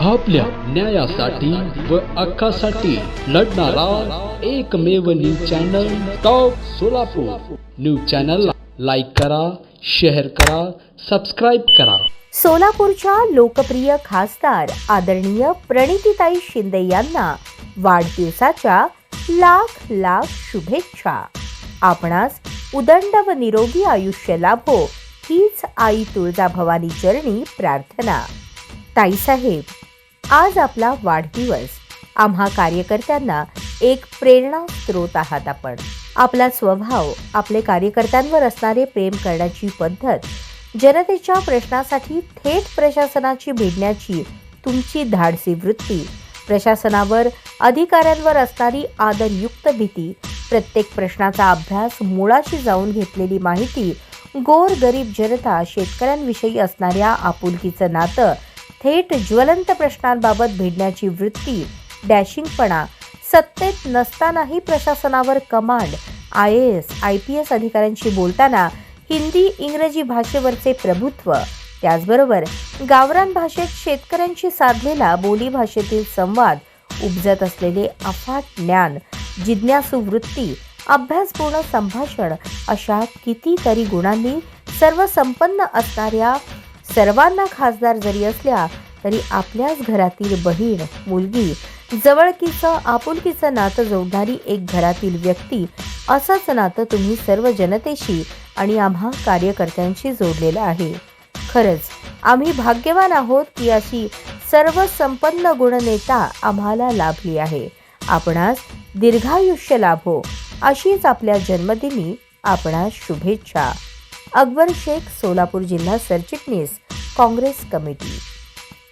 आपल्या न्यायासाठी व हक्कासाठी लढणारा एकमेव news channel top Solapur. News चॅनलला लाईक करा शेअर करा सबस्क्राईब करा. सोलापूरच्या लोकप्रिय खासदार आदरणीय प्रणितीताई शिंदे यांना वाढदिवसाच्या लाख लाख शुभेच्छा. आपणास उदंड व निरोगी आयुष्य लाभो हीच आई तुळजाभवानी चरणी प्रार्थना. ताईसाहेब आज आपला वाढदिवस. आम्हा कार्यकर्त्यांना एक प्रेरणा स्रोत आहात आपण. आपला स्वभाव आपले कार्यकर्त्यांवर असणारे प्रेम करण्याची पद्धत जनतेच्या प्रश्नासाठी थेट प्रशासनाची भिडण्याची तुमची धाडसी वृत्ती प्रशासनावर अधिकाऱ्यांवर असणारी आदरयुक्त भीती प्रत्येक प्रश्नाचा अभ्यास मुळाशी जाऊन घेतलेली माहिती गोर गरीब जनता शेतकऱ्यांविषयी असणाऱ्या आपुलकीचं नातं थेट ज्वलंत प्रश्नांबाबत भिडण्याची वृत्ती डॅशिंगपणा सत्तेत नसतानाही प्रशासनावर command I A S I P S अधिकाऱ्यांशी बोलताना हिंदी इंग्रजी भाषेवरचे प्रभुत्व त्याचबरोबर गावरान भाषेत शेतकऱ्यांशी साधलेला बोली भाषेतील संवाद उपजत असलेले अफाट ज्ञान जिज्ञासू वृत्ती अभ्यासपूर्ण संभाषण अशा कितीतरी गुणांनी सर्व संपन्न असणाऱ्या सर्वांना खासदार जरी असल्या तरी आपल्याच घरातील बहीण मुलगी जवळकीचं आपुलकीचं नातं जोडणारी एक घरातील व्यक्ती असंच नातं तुम्ही सर्व जनतेशी आणि आम्हा कार्यकर्त्यांशी जोडलेलं आहे. खरंच आम्ही भाग्यवान आहोत की अशी सर्व संपन्न गुणनेता आम्हाला लाभली आहे. आपणास दीर्घायुष्य लाभो. अशीच आपल्या जन्मदिनी आपणास शुभेच्छा. अकबर शेख सोलापूर जिल्हा सरचिटणीस काँग्रेस कमिटी.